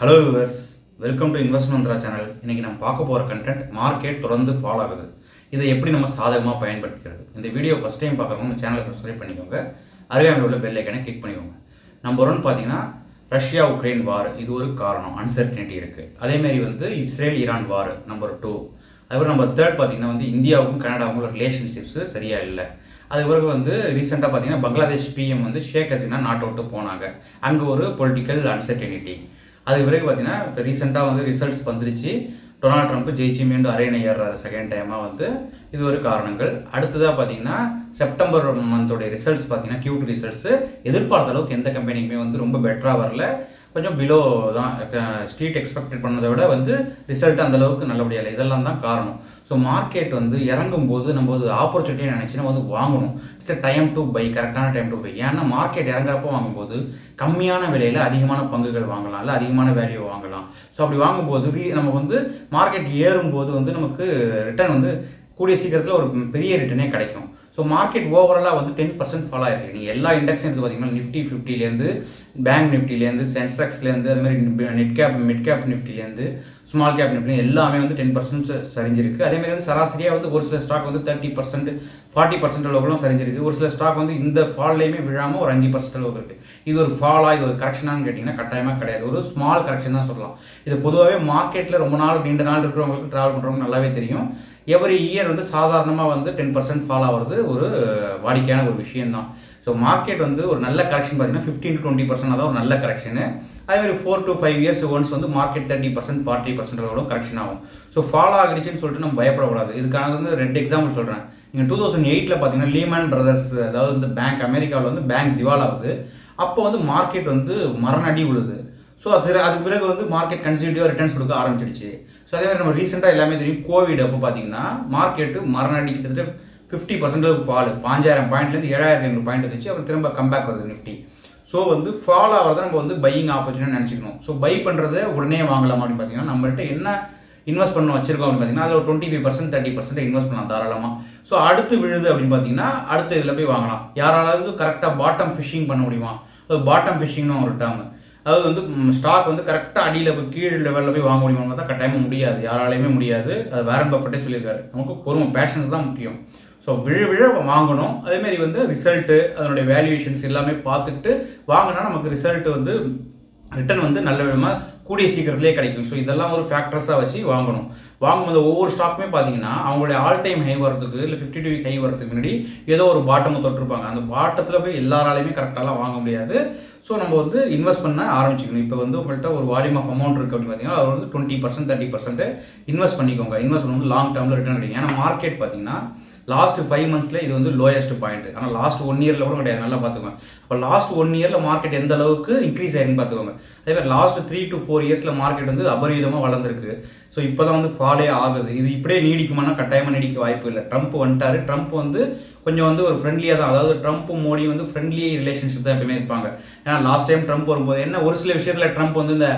Hello viewers welcome to investment Mantra channel இன்னைக்கு நம்ம பார்க்க போகிற கண்டென்ட் மார்க்கெட் தொடர்ந்து ஃபாலோ ஆகுது. இதை எப்படி நம்ம சாதகமாக பயன்படுத்திக்கிறது இந்த வீடியோ ஃபஸ்ட் டைம் பார்க்குறவங்க நம்ம சேனலை சப்ஸ்கிரைப் பண்ணிக்கோங்க. அருகாமையில் உள்ள பெல் ஐக்கனை கிளிக் பண்ணிக்கோங்க. நம்பர் ஒன் பார்த்தீங்கன்னா ரஷ்யா உக்ரைன் வார் இது ஒரு காரணம். அன்சர்டனிட்டி இருக்குது அதேமாரி வந்து Israel Iran war number two அதுக்கப்புறம் நம்பர் தேர்ட் பார்த்தீங்கன்னா வந்து இந்தியாவுக்கும் கனடாவுக்கும் ரிலேஷன்ஷிப்ஸு சரியாக இல்லை. அது பிறகு வந்து ரீசெண்டாக பார்த்தீங்கன்னா பங்களாதேஷ் பிஎம் வந்து ஷேக் ஹசீனா நாட் அவுட்டு போனாங்க. அங்கே ஒரு பொலிட்டிக்கல் அன்சர்டனிட்டி அதுக்கு பிறகு பார்த்தீங்கன்னா இப்போ ரீசெண்டாக வந்து ரிசல்ட்ஸ் வந்துருச்சு. டொனால்ட் ட்ரம்ப் ஜெயிச்சு மீண்டும் அரையணை ஏறுறாரு செகண்ட் டைமாக வந்து. இது ஒரு காரணங்கள். அடுத்ததாக பார்த்தீங்கன்னா செப்டம்பர் மந்தோடைய ரிசல்ட்ஸ் பார்த்தீங்கன்னா கியூட் ரிசல்ட்ஸ் எதிர்பார்த்த அளவுக்கு எந்த கம்பெனிக்குமே வந்து ரொம்ப பெட்டராக வரல. கொஞ்சம் பிலோ தான் ஸ்ட்ரீட் எக்ஸ்பெக்டட் பண்ணதை விட வந்து ரிசல்ட் அந்தளவுக்கு நல்லபடியாக இல்லை. இதெல்லாம் தான் காரணம். ஸோ மார்க்கெட் வந்து இறங்கும் போது நம்ம வந்து ஆப்பர்ச்சுனிட்டியை நினச்சின்னா வந்து வாங்கணும். It's a time to buy கரெக்டான டைம் டு பை ஏன்னா மார்க்கெட் இறங்குறப்போ வாங்கும்போது கம்மியான விலையில் அதிகமான பங்குகள் வாங்கலாம் இல்லை அதிகமான வேல்யூ வாங்கலாம். ஸோ அப்படி வாங்கும்போது ரீ நம்ம வந்து மார்க்கெட் ஏறும்போது வந்து நமக்கு ரிட்டர்ன் வந்து கூடிய சீக்கிரத்தில் ஒரு பெரிய ரிட்டர்னே கிடைக்கும். ஸோ மார்க்கெட் ஓவராலாக வந்து டென் பர்சன்ட் ஃபாலோ ஆயிருக்கு. நீங்கள் எல்லா இண்டெக்ஸும் எடுத்து பார்த்தீங்கன்னா நிஃப்டி ஃபிஃப்டிலேருந்து பேங்க் நிஃப்டிலேருந்து சென்செக்ஸ்லேருந்து அது மாதிரி நெட் கேப் மிட் கேப் நிஃப்டிலேருந்து ஸ்மால் கேப் நிஃப்டி எல்லாமே வந்து டென் பர்சன்ட் சரிஞ்சிருக்கு. அதே மாதிரி வந்து சராசரியாக வந்து ஒரு சில ஸ்டாக் வந்து தேர்ட்டி பர்சன்ட் ஃபார்ட்டி பர்சன்ட் அளவுக்குலாம் சரிஞ்சிருக்கு. ஒரு சில ஸ்டாக் வந்து இந்த ஃபால்லையுமே விழாமல் ஒரு அஞ்சு பர்சன்ட் அளவுக்கு இருக்குது இது ஒரு ஃபாலா இது ஒரு கரெக்ஷனான்னு கேட்டிங்கன்னா கட்டாயமாக கிடையாது. ஒரு ஸ்மால் கரெக்ஷன் தான் சொல்லலாம். இது பொதுவாகவே மார்க்கெட்டில் ரொம்ப நாள் நீண்ட நாள் இருக்கிறவங்களுக்கு ட்ராவல் பண்ணுறவங்க நல்லாவே தெரியும். எவ்ரி இயர் வந்து சாதாரணமாக வந்து டென் பர்சன்ட் ஃபால் ஆகிறது ஒரு வாடிக்கையான ஒரு விஷயம்தான். ஸோ மார்க்கெட் வந்து ஒரு நல்ல கரெக்ஷன் பார்த்தீங்கன்னா ஃபிஃப்டீன் டு டுவெண்ட்டி பர்சன்ட் தான் ஒரு நல்ல கரெக்ஷனு அதே மாதிரி four to five years once வந்து market thirty percent forty percent correction ஆகும். ஸோ ஃபாலோ ஆகிடுச்சுன்னு சொல்லிட்டு நம்ம பயப்படக்கூடாது. இதுக்காக வந்து ரெண்டு எக்ஸாம்பிள் சொல்கிறேன் நீங்கள் டூ தௌசண்ட் எயிட்டில் பார்த்தீங்கன்னா லீமன் பிரதர்ஸ் அதாவது இந்த பேங்க் அமெரிக்காவில் வந்து பேங்க் திவாலாகுது அப்போ வந்து மார்க்கெட் வந்து மரணடி விழுது. ஸோ அது அதுக்கு பிறகு வந்து மார்க்கெட் கன்சியூட்டிவாக ரிட்டர்ன்ஸ் கொடுக்க ஆரம்பிச்சிடுச்சு. ஸோ அதே மாதிரி நம்ம ரீசெண்டாக எல்லாமே தெரியும். கோவிட் அப்போ பார்த்தீங்கன்னா மார்க்கெட்டு மரணடி கிட்டத்தட்ட ஃபிஃப்டி பர்சன்ட் ஃபால் பாஞ்சாயிரம் பாயிண்ட்லேருந்து ஏழாயிரத்தி ஐநூறு பாயிண்ட் வந்துச்சு அப்புறம் திரும்ப கம்பேக் வருது நிஃப்டி ஸோ வந்து ஃபால் ஆகிறத நம்ம வந்து பையிங் ஆப்பர்ச்சுனிட்டி நினச்சிக்கணும். ஸோ பை பண்ணுறத உடனே வாங்கலாம் அப்படின்னு பார்த்தீங்கன்னா நம்மள்ட்ட என்ன இன்வெஸ்ட் பண்ண வச்சிருக்கோம் அப்படின்னு பார்த்தீங்கன்னா அதில் ஒரு twenty five percent thirty percent invest பண்ணலாம் தாராளமாக ஸோ அடுத்து விழுது அப்படின்னு பார்த்தீங்கன்னா அடுத்த இதில் போய் வாங்கலாம். யாராலாவது கரெக்டாக பாட்டம் ஃபிஷிங் பண்ண முடியுமா? பாட்டம் ஃபிஷிங்னு ஒரு டேர்ம் அதாவது வந்து ஸ்டாக் வந்து கரெக்டாக அடியில் போய் கீழ் லெவலில் போய் வாங்க முடியுமா தான் கட்டாயமாக முடியாது. யாராலையுமே முடியாது. அது வேரன் பஃபட்டே சொல்லியிருக்காரு. நமக்கு பொறுமை பேஷன்ஸ் தான் முக்கியம். ஸோ விழ விழ வாங்கணும். அதேமாரி வந்து ரிசல்ட்டு அதனுடைய வேல்யூவேஷன்ஸ் எல்லாமே பார்த்துட்டு வாங்கினா நமக்கு ரிசல்ட் வந்து ரிட்டர்ன் வந்து நல்ல விதமாக கூடிய சீக்கிரத்திலே கிடைக்கும். ஸோ இதெல்லாம் ஒரு ஃபேக்டர்ஸாக வச்சு வாங்கணும். வாங்கும்போது ஒவ்வொரு ஸ்டாக்குமே பார்த்தீங்கன்னா அவங்களுடைய ஆல் டைம் ஹை வரதுக்கு இல்லை ஃபிஃப்டி டூ வீக் ஹை வரதுக்கு முன்னாடி ஏதோ ஒரு பாட்டமும் தொட்டிருப்பாங்க. அந்த பாட்டத்தில் போய் எல்லாராலையுமே கரெக்டாலாம் வாங்க முடியாது. ஸோ நம்ம வந்து இன்வெஸ்ட் பண்ண ஆரம்பிச்சிக்கணும். இப்போ வந்து உங்கள்கிட்ட ஒரு வால்யூம் ஆஃப் அமௌண்ட் இருக்குது அப்படின்னு பார்த்தீங்கன்னா அது வந்து twenty percent thirty percent invest பண்ணிக்கோங்க. இன்வெஸ்ட் வந்து லாங் டேர்மில் ரிட்டர்ன் கிடைக்கும். ஏன்னா மார்க்கெட் பார்த்தீங்கன்னா லாஸ்ட் ஃபைவ் மந்த்ஸில் இது வந்து லோயஸ்ட் பாயிண்ட் ஆனால் லாஸ்ட் ஒன் இயரில் கூட கிடையாது. நல்லா பார்த்துக்கோங்க. அப்போ லாஸ்ட் ஒன் இயரில் மார்க்கெட் எந்த அளவுக்கு இன்க்ரீஸ் ஆயிருன்னு பார்த்துக்கோங்க. அதே மாதிரி லாஸ்ட் த்ரீ டு ஃபோர் இயர்ஸில் மார்க்கெட் வந்து அபரிவிதமாக வளர்ந்துருக்கு. ஸோ இப்போ தான் வந்து ஃபாலே ஆகுது. இது இப்படியே நீடிக்குமானா கட்டாயமாக நீடிக்க வாய்ப்பு இல்லை. ட்ரம்ப் வந்துட்டார். ட்ரம்ப் வந்து கொஞ்சம் வந்து ஒரு ஃப்ரெண்ட்லியாக தான். அதாவது ட்ரம்ப் மோடி வந்து ஃப்ரெண்ட்லி ரிலேஷன்ஷிப் தான் எப்பயுமே இருப்பாங்க. ஏன்னா லாஸ்ட் டைம் ட்ரம்ப் வரும்போது என்ன ஒரு சில விஷயத்தில் ட்ரம்ப் வந்து இந்த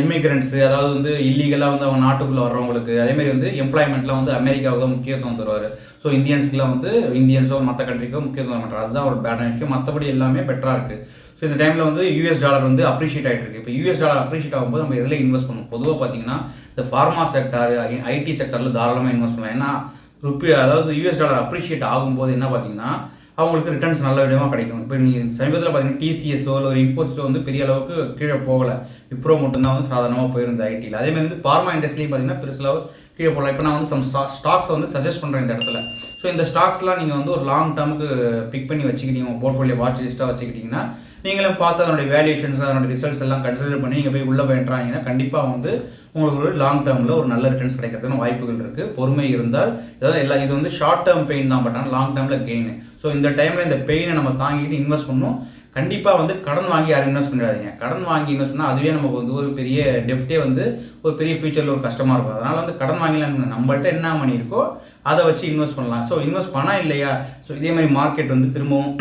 இம்மிக்ரெண்ட்ஸு அதாவது வந்து இல்லீகலாக வந்து அவங்க நாட்டுக்குள்ளே வர்றவங்களுக்கு அதேமாரி வந்து எம்ப்ளாய்மெண்ட்லாம் வந்து அமெரிக்காவுக்கு தான் முக்கியத்துவம் தருவார். ஸோ இந்தியன்ஸ்க்குலாம் வந்து இந்தியன்ஸோ மற்ற கண்ட்ரிக்கோ முக்கியத்துவம் பண்ணுறாரு அதுதான் ஒரு பேட் விஷயம் மற்றபடி எல்லாமே பெட்டராக இருக்குது ஸோ இந்த டைமில் வந்து யூஎஸ் டாலர் வந்து அப்ரிஷியேட் ஆகிட்டு இருக்கு. இப்போ யூஎஸ் டாலர் அப்ரிஷியேட் ஆகும்போது நம்ம எதில் இன்வெஸ்ட் பண்ணுவோம் பொதுவாக பார்த்தீங்கன்னா இந்த ஃபார்மா செக்டார் ஐடி செக்டரில் தாராளமாக இன்வெஸ்ட் பண்ணலாம். ஏன்னா ருப்பி அதாவது யூஎஸ் டாலர் அப்ரிஷியேட் ஆகும்போது என்ன பார்த்தீங்கன்னா அவங்களுக்கு ரிட்டர்ன்ஸ் நல்ல விதமாக கிடைக்கும். இப்போ நீங்கள் சமீபத்தில் பார்த்தீங்கன்னா டிசிஎஸ்ஸோ இல்லை ஒரு இன்ஃபோசிஸோ வந்து பெரிய அளவுக்கு கீழே போகலை. விப்ரோ மட்டும்தான் வந்து சாதாரணமாக போயிருந்த ஐடியில் அதே மாதிரி வந்து பார்மா இண்டஸ்ட்ரியும் பார்த்தீங்கன்னா பெருசில் கீழே போகலாம் இப்போ நான் வந்து சம் ஸ்டாக்ஸை வந்து சஜஸ்ட் பண்ணுறேன் இந்த இடத்துல. ஸோ இந்த ஸ்டாக்ஸ்லாம் நீங்கள் வந்து ஒரு லாங் டேர்முக்கு பிக் பண்ணி வச்சுக்கிட்டீங்க. உங்கள் போர்ட்ஃபோலியோ வாட்ச் லிஸ்ட்டாக வச்சுக்கிட்டிங்கன்னா நீங்களும் பார்த்து அதனுடைய வேல்யூஷன்ஸ் அதனுடைய ரிசல்ட்ஸ் எல்லாம் கன்சிடர் பண்ணி நீங்கள் போய் உள்ளே போயிட்டுறாங்கன்னா கண்டிப்பாக வந்து உங்களுக்கு ஒரு லாங் டேர்மில் ஒரு நல்ல ரிட்டர்ன்ஸ் கிடைக்கிறதுக்கான வாய்ப்புகள் இருக்குது பொறுமை இருந்தால் ஏதாவது எல்லா இது வந்து ஷார்ட் டேர்ம் பெயின் தான் பட் ஆனால் லாங் டேர்மில் கெயின் ஸோ இந்த டைமில் இந்த பெயினை நம்ம தாங்கிட்டு இன்வெஸ்ட் பண்ணணும். கண்டிப்பாக வந்து கடன் வாங்கி யாரும் இன்வெஸ்ட் பண்ணிடாதீங்க. கடன் வாங்கி இன்வெஸ்ட் பண்ணால் அதுவே நமக்கு வந்து ஒரு பெரிய டெப்டே வந்து ஒரு பெரிய ஃபியூச்சரில் ஒரு கஷ்டமாக இருக்கும். அதனால் வந்து கடன் வாங்கலாம் நம்மள்ட்ட என்ன மணி இருக்கோ அதை வச்சு இன்வெஸ்ட் பண்ணலாம். ஸோ இன்வெஸ்ட் பண்ணால் இல்லையா? ஸோ இதே மாதிரி மார்க்கெட் வந்து திரும்பவும்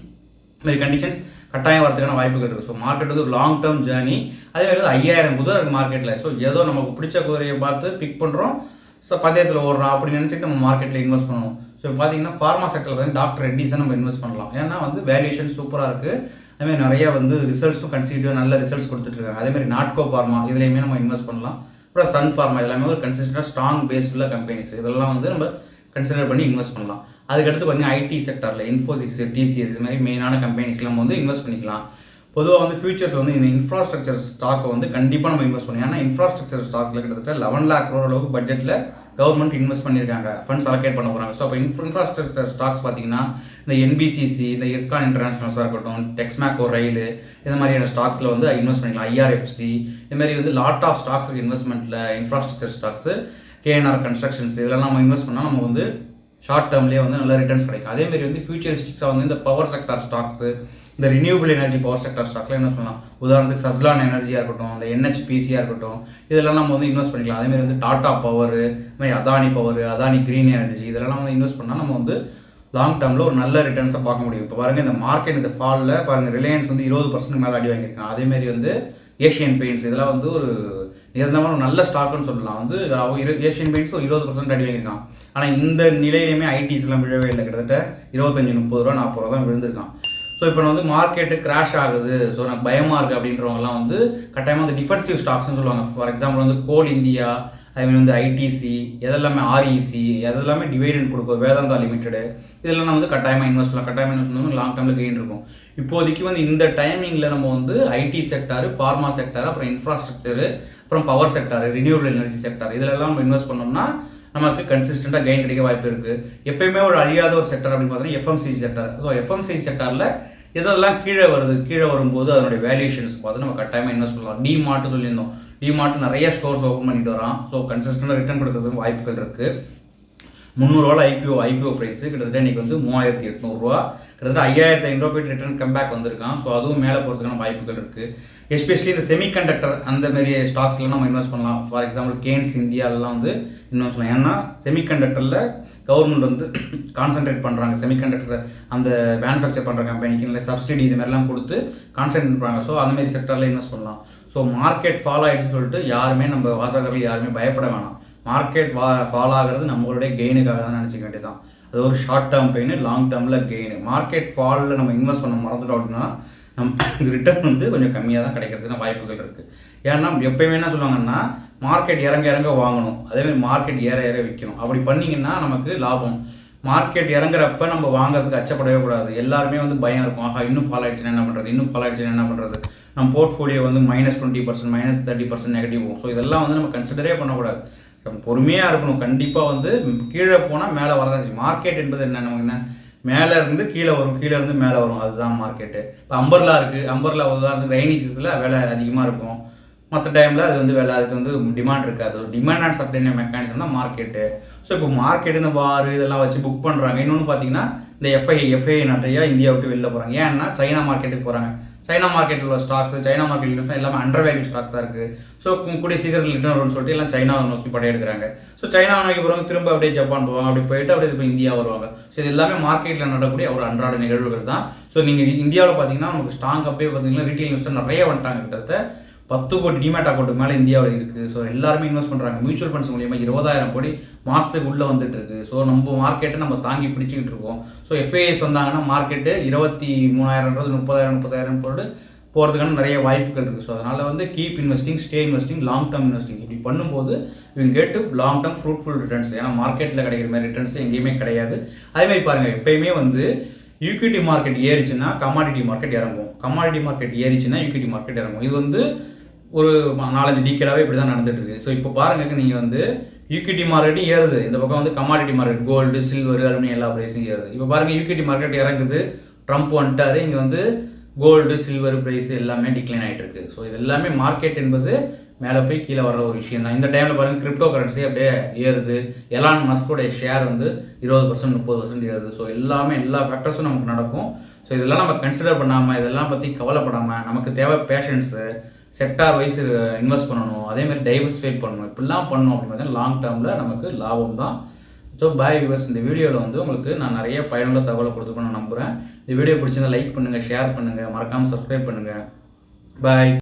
மாதிரி கண்டிஷன்ஸ் கட்டாயம் வரதுக்கான வாய்ப்புகள் இருக்குது ஸோ மார்க்கெட் வந்து ஒரு லாங் டேர்ம் ஜேர்னி அதே மாதிரி வந்து ஐயாயிரம் குதிரை இருக்குது மார்க்கெட்டில் ஸோ ஏதோ நமக்கு பிடிச்ச குதிரையை பார்த்து பிக் பண்ணுறோம் ஸோ பந்தயத்தில் ஓடுறோம் அப்படின்னு நினச்சிட்டு நம்ம மார்க்கெட்டில் இன்வெஸ்ட் பண்ணுவோம் ஸோ பார்த்தீங்கன்னா ஃபார்மா செக்டரில் வந்து டாக்டர் ரெட்டிஸை நம்ம இன்வெஸ்ட் பண்ணலாம். ஏன்னா வந்து வேல்யூஷன் சூப்பராக இருக்குது அதேமாதிரி நிறையா வந்து ரிசல்ட்ஸும் கன்சிக்யூட்டிவாக நல்ல ரிசல்ட்ஸ் கொடுத்துட்ருக்காங்க அதேமாதிரி நாட்கோ ஃபார்மா இதுலேயுமே நம்ம இன்வெஸ்ட் பண்ணலாம். அப்புறம் சன் ஃபார்மா எல்லாமே ஒரு கன்சிஸ்டண்டாக ஸ்ட்ராங் பேஸ்ஃபுல்லாக கம்பெனிஸ் இதெல்லாம் வந்து நம்ம கன்சிடர் பண்ணி இன்வெஸ்ட் பண்ணலாம். அதுக்கடுத்து பார்த்தீங்கன்னா ஐடி செக்டரில் இன்ஃபோசிஸ் டிசிஎஸ் இது மாதிரி மெயினான கம்பெனிஸ்லாம் நம்ம வந்து இன்வெஸ்ட் பண்ணிக்கலாம். பொதுவாக வந்து ஃபியூச்சர்ஸ் வந்து இந்த இன்ஃப்ராஸ்ட்ரக்சர் ஸ்டாக்கை வந்து கண்டிப்பாக நம்ம இன்வெஸ்ட் பண்ணி ஏன்னா இன்ஃப்ராஸ்ட்ரக்சர் ஸ்டாக்கில் கிட்டத்தட்ட லெவன் லேக் க்ரோர் அளவுக்கு பட்ஜெட்டில் கவர்மெண்ட் இன்வெஸ்ட் பண்ணியிருக்காங்க. ஃபண்ட்ஸ் அலோகேட் பண்ண போகிறாங்க ஸோ அப்போ இன்ஃப்ராஸ்ட்ரக்சர் ஸ்டாக்ஸ் பார்த்தீங்கன்னா இந்த என்பிசிசி இந்த இர்கான் இன்டர்நேஷனல்ஸாக இருக்கட்டும் டெக்ஸ்மேக்கோ ரயில் இந்த மாதிரியான ஸ்டாக்ஸில் வந்து இன்வெஸ்ட் பண்ணிக்கலாம். ஐஆர்எஃப்சி இது மாதிரி வந்து லாட் ஆஃப் ஸ்டாக்ஸ் இன்வெஸ்ட்மெண்ட்டில் இன்ஃப்ராஸ்ட்ரக்சர் ஸ்டாக்ஸு கேஎன்ஆர் கன்ஸ்ட்ரக்ஷன்ஸ் இதெல்லாம் நம்ம இன்வெஸ்ட் பண்ணால் நம்ம வந்து ஷார்ட் டேர்ம்லேயே வந்து நல்ல ரிட்டர்ன்ஸ் கிடைக்கும். அதே மாதிரி வந்து ஃபியூச்சரிஸ்டிக்ஸாக வந்து இந்த பவர் செக்டார் ஸ்டாக்ஸு இந்த ரினியூபிள் எனர்ஜி பவர் செக்டர் ஸ்டாக்ல என்ன சொல்லலாம்? உதாரணத்துக்கு சஸ்லான் எனர்ஜியாக இருக்கட்டும் இந்த என்ஹெச்பிசியாக இருக்கட்டும் இதெல்லாம் நம்ம வந்து இன்வெஸ்ட் பண்ணிக்கலாம். அதேமாதிரி வந்து டாடா பவர் மாதிரி Adani power Adani green energy இதெல்லாம் வந்து இன்வெஸ்ட் பண்ணால் நம்ம வந்து லாங் டேர்மில் ஒரு நல்ல ரிட்டர்ன்ஸை பார்க்க முடியும். இப்போ பாருங்கள் இந்த மார்க்கெட் இந்த ஃபாலில் பாருங்கள் ரிலையன்ஸ் வந்து இருபது பர்சன்ட் மேலே அடி வாங்கியிருக்காங்க. அதேமாரி வந்து ஏஷியன் பெயிண்ட்ஸ் இதெல்லாம் வந்து ஒரு நிரந்தரமான ஒரு நல்ல ஸ்டாக்னு சொல்லலாம். வந்து ஏஷியன் பெயிண்ட்ஸ் ஒரு இருபது பர்சன்ட் அடி வாங்கியிருக்கான். ஆனால் இந்த நிலையிலையுமே ஐடிஸ்லாம் விழவே இல்லை. கிட்டத்தட்ட இருபத்தஞ்சி முப்பது ரூபா நாற்பது ரூபா தான் விழுந்திருக்கான். ஸோ இப்போ வந்து மார்க்கெட்டு கிராஷ் ஆகுது. ஸோ எனக்கு பயமாக இருக்குது அப்படின்றவங்கலாம் வந்து கட்டாயமாக வந்து டிஃபென்சிவ் ஸ்டாக்ஸ்னு சொல்லுவாங்க. ஃபார் எக்ஸாம்பிள் வந்து கோல் இந்தியா அதேமாதிரி வந்து ஐடிசி எதெல்லாமே ஆர்இசி எதெல்லாமே டிவைடெண்ட் கொடுக்கும் வேதாந்தா லிமிடெடு இதெல்லாம் நம்ம வந்து கட்டாயமாக இன்வெஸ்ட் பண்ணலாம். கட்டாயமாக இன்வெஸ்ட் பண்ணணும் லாங் டேர்மில் கெயின் இருக்கும். இப்போதைக்கு வந்து இந்த டைமிங்கில் நம்ம வந்து ஐடி செக்டார் ஃபார்மா செக்டார் அப்புறம் இன்ஃப்ராஸ்ட்ரக்சரு அப்புறம் power sector renewable energy sector இதிலெல்லாம் நம்ம இன்வெஸ்ட் பண்ணோம்னா நமக்கு கன்சிஸ்டண்டாக கெயின் கிடைக்க வாய்ப்பு இருக்குது எப்பயுமே ஒரு அழியாத ஒரு செக்டர் அப்படின்னு பார்த்தீங்கன்னா எஃப்எம்சிசி செக்டர் ஸோ எஃப்எம்சிசி செக்டரில் எதெல்லாம் கீழே வருது கீழே வரும்போது அதனுடைய வேல்யூஷன்ஸ் பார்த்து நம்ம கட்டாயமாக இன்வெஸ்ட் பண்ணலாம். டி மார்ட்டு சொல்லியிருந்தோம். டி மார்ட் நிறைய ஸ்டோர்ஸ் ஓப்பன் பண்ணிட்டு வரான். ஸோ கன்சிஸ்டண்டாக ரிட்டர்ன் கொடுக்கறதுக்கு வாய்ப்புகள் இருக்குது முந்நூறுவாவில் ஐபிஓ ஐபிஓ ப்ரைஸ் கிட்டத்தட்ட இன்றைக்கி வந்து மூவாயிரத்தி எட்நூறுரூவா கிட்டத்தட்ட ஐயாயிரத்தி ஐநூறுவா ரிட்டர்ன் கம்பேக் வந்திருக்கான். ஸோ அதுவும் மேலே போகிறதுக்கான வாய்ப்புகள் இருக்குது எஸ்பெஷலி இந்த செமிகண்டக்டர் அந்த மாதிரி ஸ்டாக்ஸ்லாம் நம்ம இன்வெஸ்ட் பண்ணலாம். ஃபார் எக்ஸாம்பிள் கேன்ஸ் இந்தியாவிலலாம் வந்து இன்வெஸ்ட் பண்ணலாம். ஏன்னா செமிகண்டக்டரில் கவர்மெண்ட் வந்து கான்சென்ட்ரேட் பண்ணுறாங்க செமிகண்டக்டர் அந்த மேனுஃபேக்சர் பண்ணுற கம்பெனிக்கு இல்லை சப்சிடி இது மாதிரிலாம் கொடுத்து கான்சென்ட்ரேட் பண்ணுறாங்க ஸோ அந்த மாதிரி செக்டரில் இன்வெஸ்ட் பண்ணலாம். ஸோ மார்க்கெட் ஃபாலோ ஆகிடுச்சுன்னு சொல்லிட்டு யாருமே நம்ம வாசகர்கள் யாருமே பயப்பட வேணாம். மார்க்கெட் வா ஃபாலோ ஆகிறது நம்மளுடைய கெயினுக்காக தான் நினச்சிக்க வேண்டியதான் அது ஒரு ஷார்ட் டேர்ம் பெயின் லாங் டேர்மில் கெயின் மார்க்கெட் ஃபாலில் நம்ம இன்வெஸ்ட் பண்ண மறந்துட்டோம் அப்படின்னா நம்ம ரிட்டர்ன் வந்து கொஞ்சம் கம்மியாக தான் கிடைக்கிறதுக்கான வாய்ப்புகள் இருக்குது ஏன்னா எப்பயுமே என்ன சொல்லுவாங்கன்னா மார்க்கெட் இறங்க இறங்க வாங்கணும். அதேமாதிரி மார்க்கெட் ஏற ஏற விற்கணும் அப்படி பண்ணிங்கன்னா நமக்கு லாபம். மார்க்கெட் இறங்குறப்ப நம்ம வாங்குறதுக்கு அச்சப்படவே கூடாது. எல்லாருமே வந்து பயம் இருக்கும். ஆஹா இன்னும் ஃபாலோ ஆயிடுச்சுன்னா என்ன பண்ணுறது இன்னும் ஃபாலோ ஆயிடுச்சுன்னா என்ன பண்ணுறது நம்ம போர்ட்ஃபோலியோ வந்து minus twenty percent minus thirty percent negative so இதெல்லாம் வந்து நம்ம கன்சிடரே பண்ணக்கூடாது. பொறுமையாக இருக்கணும். கண்டிப்பாக வந்து கீழே போனால் மேலே வரதான் செய்யும். மார்க்கெட் என்பது என்ன? நமக்கு என்ன? மேலே இருந்து கீழே வரும் கீழே இருந்து மேலே வரும். அதுதான் மார்க்கெட்டு இப்போ அம்பர்லா இருக்குது அம்பர்லா உதாரணத்துக்கு ரெய்னி சீசனில் விலை அதிகமாக இருக்கும். மற்ற டைமில் அது வந்து விலை அதுக்கு வந்து டிமாண்ட் இருக்காது. டிமாண்ட் அண்ட் சப்ளைன மெக்கானிசம் தான் மார்க்கெட்டு ஸோ இப்போ மார்க்கெட் இந்த வார் இதெல்லாம் வச்சு புக் பண்ணுறாங்க இன்னொன்று பார்த்தீங்கன்னா இந்த எஃப்ஐ எஃப்ஐ நிறையா இந்தியா விட்டு வெளில போகிறாங்க ஏன்னா சைனா மார்க்கெட்டுக்கு போகிறாங்க சைனா மார்க்கெட்டில் உள்ள ஸ்டாக்ஸ் சைனா மார்க்கெட் எல்லாமே அண்டர் வேல்யூ ஸ்டாக்ஸாக இருக்குது ஸோ கூடிய சீக்கிரத்தில் ரிட்டர்ன் வரும்னு சொல்லிட்டு எல்லாம் சைனாவை நோக்கி படையெடுக்கிறாங்க. ஸோ சைனாவை நோக்கி போகிறவங்க திரும்ப அப்படியே ஜப்பான் போவாங்க. அப்படி போயிட்டு அப்படியே இப்போ இந்தியா வருவாங்க. ஸோ இது எல்லாமே மார்க்கெட்டில் நடக்கக்கூடிய ஒரு அன்றாட நிகழ்வுகள் தான். ஸோ நீங்கள் இந்தியாவில் பார்த்தீங்கன்னா நமக்கு ஸ்ட்ராங் அப்பே பார்த்தீங்கன்னா ரீட்டைல் இன்வெஸ்டர் நிறைய வந்துட்டாங்க கிட்டத்தட்ட. பத்து கோடி டிமேட் அக்கௌண்ட் மேலே இந்தியாவில் இருக்குது ஸோ எல்லாருமே இன்வெஸ்ட் பண்ணுறாங்க மியூச்சுவல் ஃபண்ட்ஸ் மூலியமாக இருபதாயிரம் கோடி மாதத்துக்கு உள்ளே வந்துட்டு இருக்கு. ஸோ நம்ம மார்க்கெட்டை நம்ம தாங்கி பிடிச்சிக்கிட்டு இருக்கோம். ஸோ எஃப்ஐஎஸ் வந்தாங்கன்னா மார்க்கெட்டு இருபத்தி மூணாயிரம்ன்றது முப்பதாயிரம் முப்பதாயிரம் போட்டு போகிறதுக்கான நிறைய வாய்ப்புகள் இருக்குது ஸோ அதனால் வந்து keep investing stay investing long term investing இப்படி பண்ணும்போது will get to long term fruitful returns ஏன்னா மார்க்கெட்டில் கிடைக்கிற மாதிரி ரிட்டர்ன்ஸ் எங்கேயுமே கிடையாது. அதேமாதிரி பாருங்கள் எப்பயுமே வந்து ஈக்விட்டி மார்க்கெட் ஏறிச்சுன்னா கமாடிட்டி மார்க்கெட் இறங்கும். கமாடிட்டி மார்க்கெட் ஏறிச்சுன்னா ஈக்விட்டி மார்க்கெட் இறங்கும். இது வந்து ஒரு நாலஞ்சு டீக்கேடாகவே இப்படி தான் நடந்துட்டு இருக்கு ஸோ இப்போ பாருங்க நீங்கள் வந்து யூகிடி மார்க்கெட்டும் ஏறுது. இந்த பக்கம் வந்து commodity market gold silver aluminium எல்லா ப்ரைஸும் ஏறுது. இப்போ பாருங்க யூகிடி மார்க்கெட் இறங்குது. ட்ரம்ப் வந்துட்டார். இங்கே வந்து கோல்டு சில்வர் ப்ரைஸ் எல்லாமே டிக்ளைன் ஆகிட்டு இருக்கு ஸோ இது எல்லாமே மார்க்கெட் என்பது மேலே போய் கீழே வர்ற ஒரு விஷயம் தான் இந்த டைமில் பாருங்கள் கிரிப்டோ கரன்சி அப்படியே ஏறுது. எலான் மஸ்கோடைய ஷேர் வந்து இருபது பர்சன்ட் முப்பது பர்சன்ட் ஏறுது. ஸோ எல்லாமே எல்லா ஃபேக்டர்ஸும் நமக்கு நடக்கும். ஸோ இதெல்லாம் நம்ம கன்சிடர் பண்ணாமல் இதெல்லாம் பற்றி கவலைப்படாமல் நமக்கு தேவை பேஷன்ஸு செக்டார் வைஸ் இன்வெஸ்ட் பண்ணணும். அதேமாதிரி டைவர்சிஃபை பண்ணணும். இப்படிலாம் பண்ணணும் அப்படின்னு லாங் டேர்மில் நமக்கு லாபம் தான். ஸோ பாய் வியூவர்ஸ் இந்த வீடியோவில் வந்து உங்களுக்கு நான் நிறைய பயனுள்ள தகவலை கொடுத்துருப்பேன் நான் நம்புகிறேன் இந்த வீடியோ பிடிச்சிருந்தா லைக் பண்ணுங்கள் ஷேர் பண்ணுங்கள் மறக்காமல் சப்ஸ்கிரைப் பண்ணுங்கள் பாய்